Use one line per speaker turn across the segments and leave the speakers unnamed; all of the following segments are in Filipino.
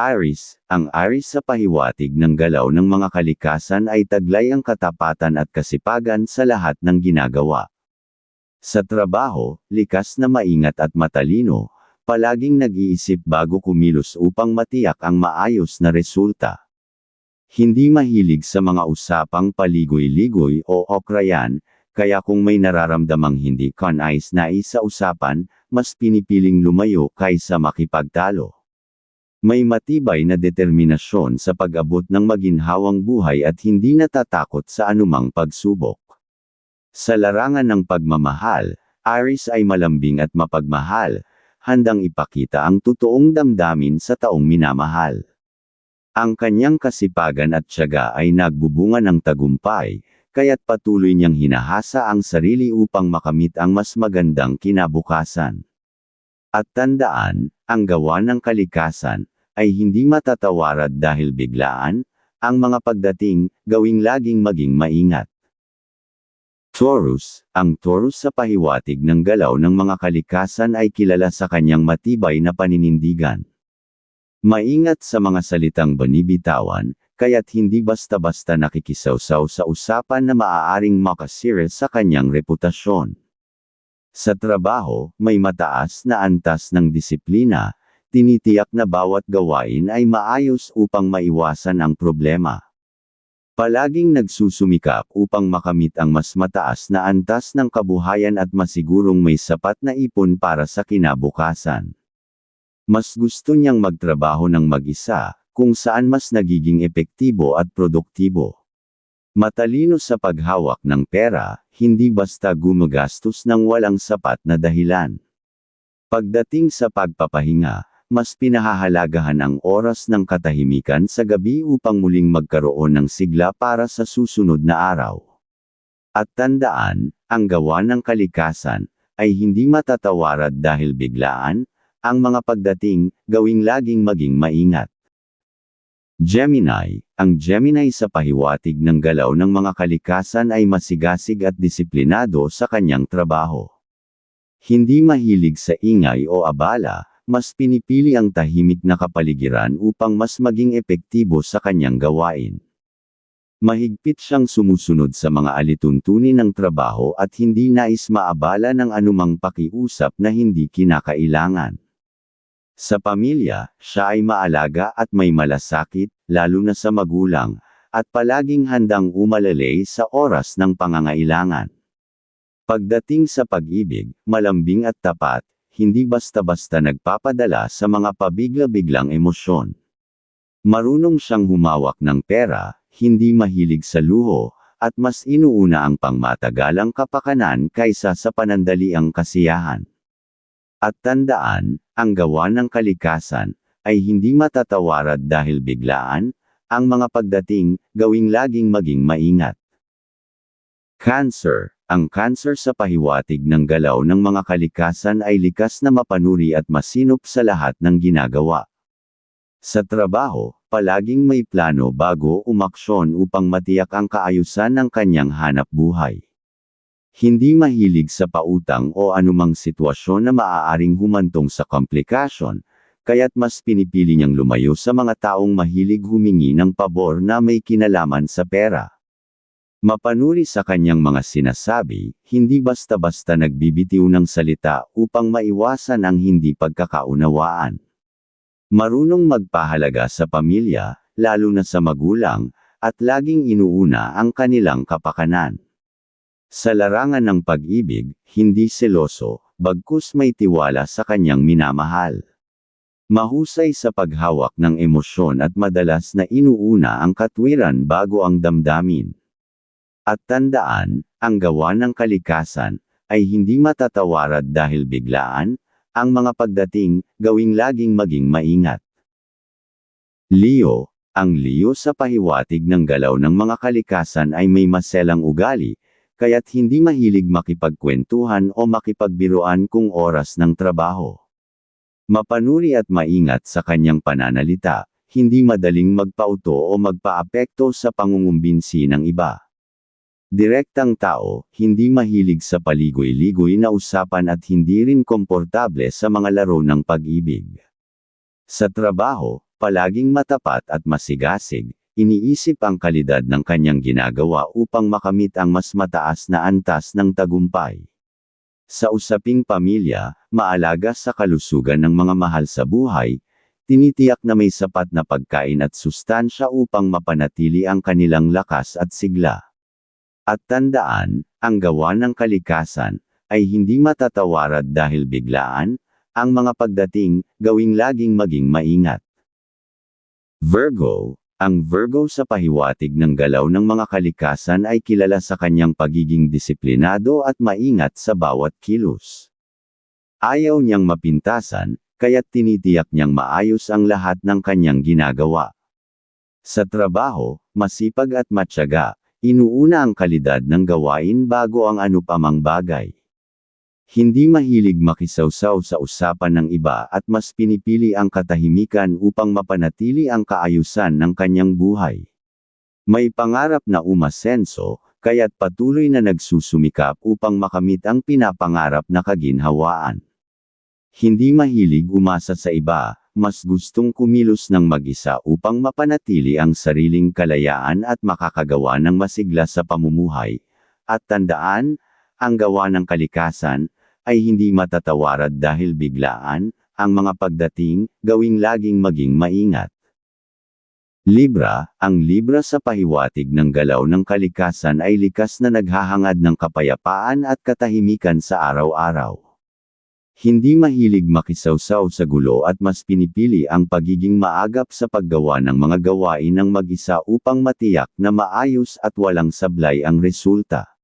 Aris, ang Aris sa pahiwatig ng galaw ng mga kalikasan ay taglay ang katapatan at kasipagan sa lahat ng ginagawa. Sa trabaho, likas na maingat at matalino, palaging nag-iisip bago kumilos upang matiyak ang maayos na resulta. Hindi mahilig sa mga usapang paligoy-ligoy o okrayan, kaya kung may nararamdamang hindi kanais-nais sa usapan, mas pinipiling lumayo kaysa makipagtalo. May matibay na determinasyon sa pag-abot ng maginhawang buhay at hindi natatakot sa anumang pagsubok. Sa larangan ng pagmamahal, Aris ay malambing at mapagmahal, handang ipakita ang totoong damdamin sa taong minamahal. Ang kanyang kasipagan at tiyaga ay nagbubunga ng tagumpay, kaya't patuloy niyang hinahasa ang sarili upang makamit ang mas magandang kinabukasan. At tandaan, ang gawa ng kalikasan, ay hindi matatawarad dahil biglaan, ang mga pagdating, gawing laging maging maingat. Taurus, ang Taurus sa pahiwatig ng galaw ng mga kalikasan ay kilala sa kanyang matibay na paninindigan. Maingat sa mga salitang banibitawan, kaya't hindi basta-basta nakikisawsaw sa usapan na maaaring makasira sa kanyang reputasyon. Sa trabaho, may mataas na antas ng disiplina, tinitiyak na bawat gawain ay maayos upang maiwasan ang problema. Palaging nagsusumikap upang makamit ang mas mataas na antas ng kabuhayan at masigurong may sapat na ipon para sa kinabukasan. Mas gusto niyang magtrabaho ng mag-isa, kung saan mas nagiging epektibo at produktibo. Matalino sa paghawak ng pera, hindi basta gumagastos ng walang sapat na dahilan. Pagdating sa pagpapahinga, mas pinahahalagahan ang oras ng katahimikan sa gabi upang muling magkaroon ng sigla para sa susunod na araw. At tandaan, ang gawa ng kalikasan, ay hindi matatawarad dahil biglaan, ang mga pagdating, gawing laging maging maingat. Gemini, ang Gemini sa pahiwatig ng galaw ng mga kalikasan ay masigasig at disiplinado sa kanyang trabaho. Hindi mahilig sa ingay o abala, mas pinipili ang tahimik na kapaligiran upang mas maging epektibo sa kanyang gawain. Mahigpit siyang sumusunod sa mga alituntunin ng trabaho at hindi nais maabala ng anumang pakiusap na hindi kinakailangan. Sa pamilya, siya ay maalaga at may malasakit, lalo na sa magulang, at palaging handang umalalay sa oras ng pangangailangan. Pagdating sa pag-ibig, malambing at tapat, hindi basta-basta nagpapadala sa mga pabigla-biglang emosyon. Marunong siyang humawak ng pera, hindi mahilig sa luho, at mas inuuna ang pangmatagalang kapakanan kaysa sa panandaliang kasiyahan. At tandaan, ang gawa ng kalikasan, ay hindi matatawarad dahil biglaan, ang mga pagdating, gawing laging maging maingat. Cancer Ang cancer sa pahiwatig ng galaw ng mga kalikasan ay likas na mapanuri at masinop sa lahat ng ginagawa. Sa trabaho, palaging may plano bago umaksyon upang matiyak ang kaayusan ng kanyang hanap buhay. Hindi mahilig sa pautang o anumang sitwasyon na maaaring humantong sa komplikasyon, kaya't mas pinipili niyang lumayo sa mga taong mahilig humingi ng pabor na may kinalaman sa pera. Mapanuri sa kanyang mga sinasabi, hindi basta-basta nagbibitiw ng salita upang maiwasan ang hindi pagkakaunawaan. Marunong magpahalaga sa pamilya, lalo na sa magulang, at laging inuuna ang kanilang kapakanan. Sa larangan ng pag-ibig, hindi seloso, bagkus may tiwala sa kanyang minamahal. Mahusay sa paghawak ng emosyon at madalas na inuuna ang katwiran bago ang damdamin. At tandaan, ang gawa ng kalikasan, ay hindi matatawarad dahil biglaan, ang mga pagdating, gawing laging maging maingat. Leo, ang Leo sa pahiwatig ng galaw ng mga kalikasan ay may maselang ugali, kaya't hindi mahilig makipagkwentuhan o makipagbiruan kung oras ng trabaho. Mapanuri at maingat sa kanyang pananalita, hindi madaling magpauto o magpaapekto sa pangungumbinsi ng iba. Direktang tao, hindi mahilig sa paligoy-ligoy na usapan at hindi rin komportable sa mga laro ng pag-ibig. Sa trabaho, palaging matapat at masigasig, iniisip ang kalidad ng kanyang ginagawa upang makamit ang mas mataas na antas ng tagumpay. Sa usaping pamilya, maalaga sa kalusugan ng mga mahal sa buhay, tinitiyak na may sapat na pagkain at sustansya upang mapanatili ang kanilang lakas at sigla. At tandaan, ang gawa ng kalikasan, ay hindi matatawarad dahil biglaan, ang mga pagdating, gawing laging maging maingat. Virgo, ang Virgo sa pahiwatig ng galaw ng mga kalikasan ay kilala sa kanyang pagiging disiplinado at maingat sa bawat kilos. Ayaw niyang mapintasan, kaya't tinitiyak niyang maayos ang lahat ng kanyang ginagawa. Sa trabaho, masipag at matyaga, inuuna ang kalidad ng gawain bago ang anupamang bagay. Hindi mahilig makisawsaw sa usapan ng iba at mas pinipili ang katahimikan upang mapanatili ang kaayusan ng kanyang buhay. May pangarap na umasenso, kaya't patuloy na nagsusumikap upang makamit ang pinapangarap na kaginhawaan. Hindi mahilig umasa sa iba, mas gustong kumilos ng mag-isa upang mapanatili ang sariling kalayaan at makakagawa ng masigla sa pamumuhay. At tandaan, ang gawa ng kalikasan, ay hindi matatawarad dahil biglaan, ang mga pagdating, gawing laging maging maingat. Libra, ang Libra sa pahiwatig ng galaw ng kalikasan ay likas na naghahangad ng kapayapaan at katahimikan sa araw-araw. Hindi mahilig makisawsaw sa gulo at mas pinipili ang pagiging maagap sa paggawa ng mga gawain ng mag-isa upang matiyak na maayos at walang sablay ang resulta.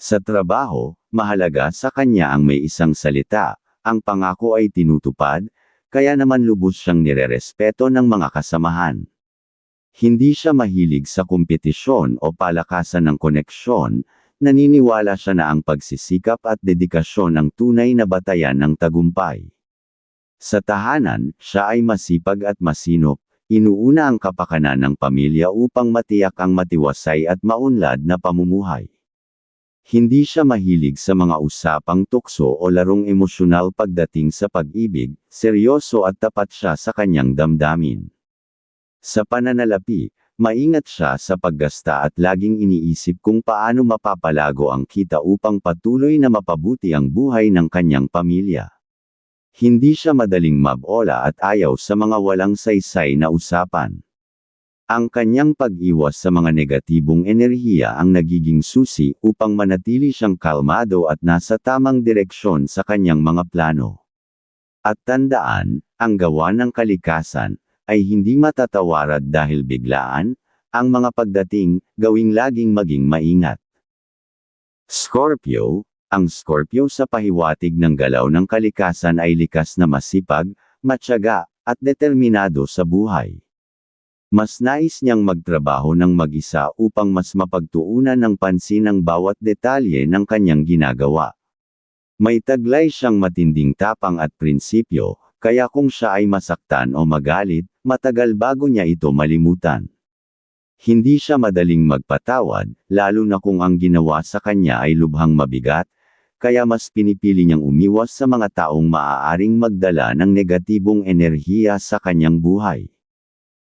Sa trabaho, mahalaga sa kanya ang may isang salita, ang pangako ay tinutupad, kaya naman lubos siyang nirerespeto ng mga kasamahan. Hindi siya mahilig sa kompetisyon o palakasan ng koneksyon, naniniwala siya na ang pagsisikap at dedikasyon ang tunay na batayan ng tagumpay. Sa tahanan, siya ay masipag at masinop, inuuna ang kapakanan ng pamilya upang matiyak ang matiwasay at maunlad na pamumuhay. Hindi siya mahilig sa mga usapang tukso o larong emosyonal pagdating sa pag-ibig, seryoso at tapat siya sa kanyang damdamin. Sa pananalapi, maingat siya sa paggasta at laging iniisip kung paano mapapalago ang kita upang patuloy na mapabuti ang buhay ng kanyang pamilya. Hindi siya madaling mabola at ayaw sa mga walang saysay na usapan. Ang kanyang pag-iwas sa mga negatibong enerhiya ang nagiging susi upang manatili siyang kalmado at nasa tamang direksyon sa kanyang mga plano. At tandaan, ang gawa ng kalikasan, ay hindi matatawarad dahil biglaan, ang mga pagdating, gawing laging maging maingat. Scorpio, ang Scorpio sa pahiwatig ng galaw ng kalikasan ay likas na masipag, matyaga, at determinado sa buhay. Mas nais niyang magtrabaho ng mag-isa upang mas mapagtuunan ng pansin ang bawat detalye ng kanyang ginagawa. May taglay siyang matinding tapang at prinsipyo, kaya kung siya ay masaktan o magalit, matagal bago niya ito malimutan. Hindi siya madaling magpatawad, lalo na kung ang ginawa sa kanya ay lubhang mabigat, kaya mas pinipili niyang umiwas sa mga taong maaaring magdala ng negatibong enerhiya sa kanyang buhay.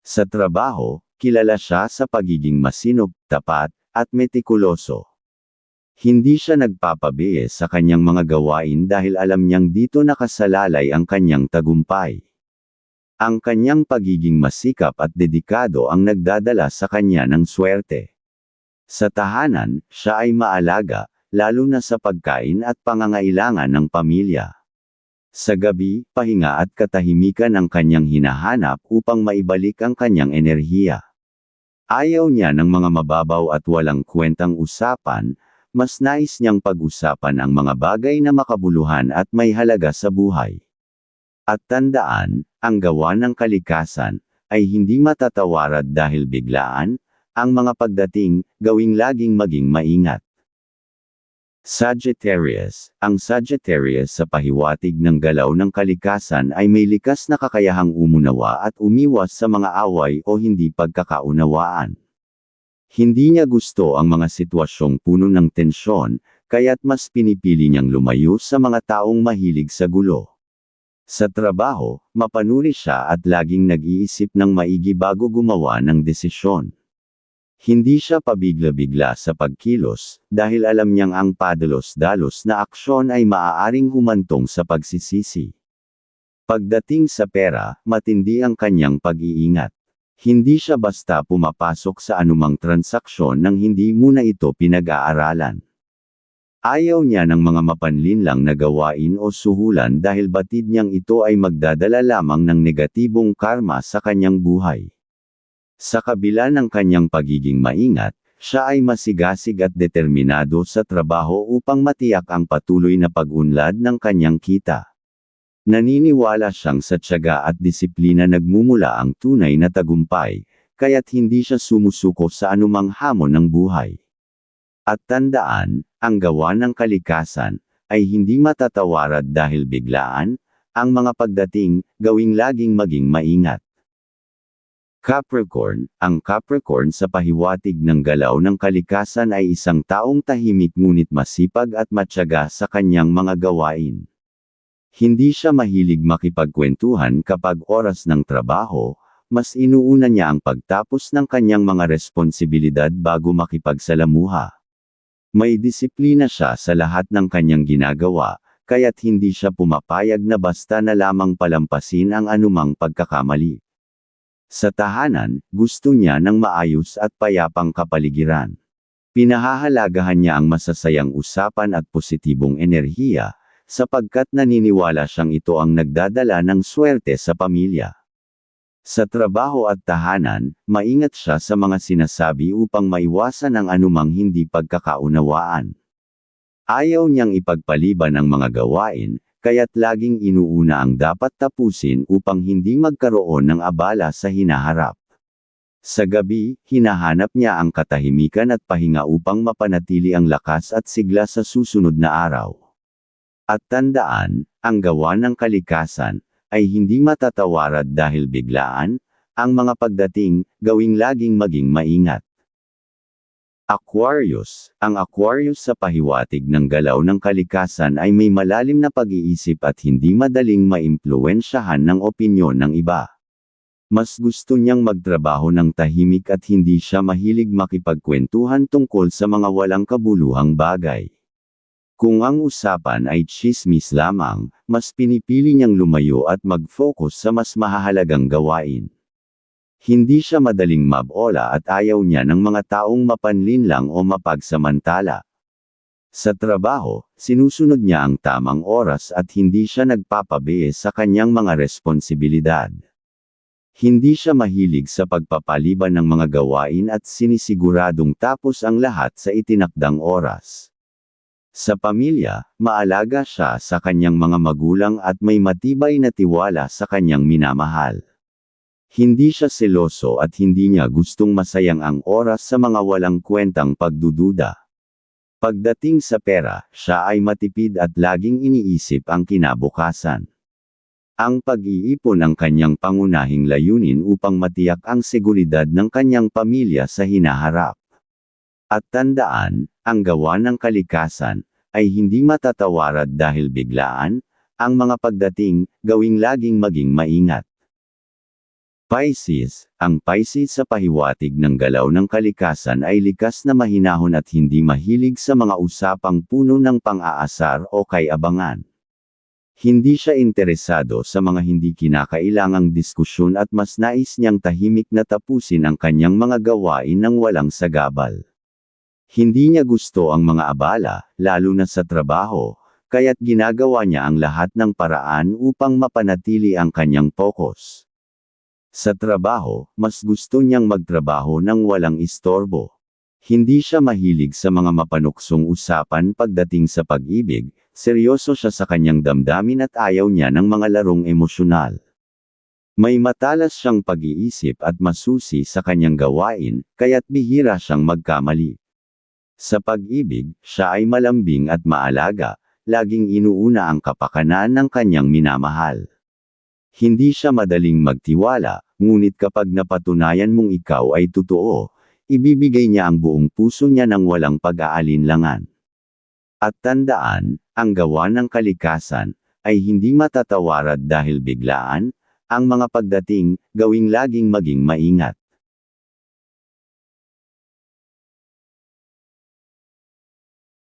Sa trabaho, kilala siya sa pagiging masinop, tapat, at metikuloso. Hindi siya nagpapabiye sa kanyang mga gawain dahil alam niyang dito nakasalalay ang kanyang tagumpay. Ang kanyang pagiging masikap at dedikado ang nagdadala sa kanya ng swerte. Sa tahanan, siya ay maalaga, lalo na sa pagkain at pangangailangan ng pamilya. Sa gabi, pahinga at katahimikan ang kanyang hinahanap upang maibalik ang kanyang enerhiya. Ayaw niya ng mga mababaw at walang kwentang usapan, mas nais niyang pag-usapan ang mga bagay na makabuluhan at may halaga sa buhay. At tandaan, ang gawa ng kalikasan, ay hindi matatawarad dahil biglaan, ang mga pagdating, gawing laging maging maingat. Sagittarius, ang Sagittarius sa pahiwatig ng galaw ng kalikasan ay may likas na kakayahang umunawa at umiwas sa mga away o hindi pagkakaunawaan. Hindi niya gusto ang mga sitwasyong puno ng tensyon, kaya't mas pinipili niyang lumayo sa mga taong mahilig sa gulo. Sa trabaho, mapanuri siya at laging nag-iisip ng maigi bago gumawa ng desisyon. Hindi siya pabigla-bigla sa pagkilos, dahil alam niyang ang padalos-dalos na aksyon ay maaaring humantong sa pagsisisi. Pagdating sa pera, matindi ang kanyang pag-iingat. Hindi siya basta pumapasok sa anumang transaksyon nang hindi muna ito pinag-aaralan. Ayaw niya ng mga mapanlinlang na gawain o suhulan dahil batid niyang ito ay magdadala lamang ng negatibong karma sa kanyang buhay. Sa kabila ng kanyang pagiging maingat, siya ay masigasig at determinado sa trabaho upang matiyak ang patuloy na pag-unlad ng kanyang kita. Naniniwala siyang sa tiyaga at disiplina nagmumula ang tunay na tagumpay, kaya't hindi siya sumusuko sa anumang hamon ng buhay. At tandaan, ang gawa ng kalikasan, ay hindi matatawarad dahil biglaan, ang mga pagdating, gawing laging maging maingat. Capricorn, ang Capricorn sa pahiwatig ng galaw ng kalikasan ay isang taong tahimik ngunit masipag at matyaga sa kanyang mga gawain. Hindi siya mahilig makipagkwentuhan kapag oras ng trabaho, mas inuuna niya ang pagtapos ng kanyang mga responsibilidad bago makipagsalamuha. May disiplina siya sa lahat ng kanyang ginagawa, kaya't hindi siya pumapayag na basta na lamang palampasin ang anumang pagkakamali. Sa tahanan, gusto niya ng maayos at payapang kapaligiran. Pinahahalagahan niya ang masasayang usapan at positibong enerhiya, sapagkat naniniwala siyang ito ang nagdadala ng swerte sa pamilya. Sa trabaho at tahanan, maingat siya sa mga sinasabi upang maiwasan ang anumang hindi pagkakaunawaan. Ayaw niyang ipagpaliban ang mga gawain, kaya't laging inuuna ang dapat tapusin upang hindi magkaroon ng abala sa hinaharap. Sa gabi, hinahanap niya ang katahimikan at pahinga upang mapanatili ang lakas at sigla sa susunod na araw. At tandaan, ang gawa ng kalikasan, ay hindi matatawarad dahil biglaan, ang mga pagdating, gawing laging maging maingat. Aquarius, ang Aquarius sa pahiwatig ng galaw ng kalikasan ay may malalim na pag-iisip at hindi madaling maimpluwensyahan ng opinyon ng iba. Mas gusto niyang magtrabaho ng tahimik at hindi siya mahilig makipagkwentuhan tungkol sa mga walang kabuluhang bagay. Kung ang usapan ay chismis lamang, mas pinipili niyang lumayo at mag-focus sa mas mahahalagang gawain. Hindi siya madaling mabola at ayaw niya ng mga taong mapanlinlang o mapagsamantala. Sa trabaho, sinusunod niya ang tamang oras at hindi siya nagpapabiye sa kanyang mga responsibilidad. Hindi siya mahilig sa pagpapaliban ng mga gawain at sinisiguradong tapos ang lahat sa itinakdang oras. Sa pamilya, maalaga siya sa kanyang mga magulang at may matibay na tiwala sa kanyang minamahal. Hindi siya seloso at hindi niya gustong masayang ang oras sa mga walang kwentang pagdududa. Pagdating sa pera, siya ay matipid at laging iniisip ang kinabukasan. Ang pag-iipon ang kanyang pangunahing layunin upang matiyak ang seguridad ng kanyang pamilya sa hinaharap. At tandaan, ang gawa ng kalikasan, ay hindi matatawarad dahil biglaan, ang mga pagdating, gawing laging maging maingat. Pisces, ang Pisces sa pahiwatig ng galaw ng kalikasan ay likas na mahinahon at hindi mahilig sa mga usapang puno ng pang-aasar o kay abangan. Hindi siya interesado sa mga hindi kinakailangang diskusyon at mas nais niyang tahimik na tapusin ang kanyang mga gawain ng walang sagabal. Hindi niya gusto ang mga abala, lalo na sa trabaho, kaya't ginagawa niya ang lahat ng paraan upang mapanatili ang kanyang focus. Sa trabaho, mas gusto niyang magtrabaho ng walang istorbo. Hindi siya mahilig sa mga mapanuksong usapan pagdating sa pag-ibig, seryoso siya sa kanyang damdamin at ayaw niya ng mga larong emosyonal. May matalas siyang pag-iisip at masusi sa kanyang gawain, kaya't bihira siyang magkamali. Sa pag-ibig, siya ay malambing at maalaga, laging inuuna ang kapakanan ng kanyang minamahal. Hindi siya madaling magtiwala, ngunit kapag napatunayan mong ikaw ay totoo, ibibigay niya ang buong puso niya ng walang pag-aalinlangan. At tandaan, ang gawa ng kalikasan, ay hindi matatawarad dahil biglaan, ang mga pagdating, gawing laging maging maingat.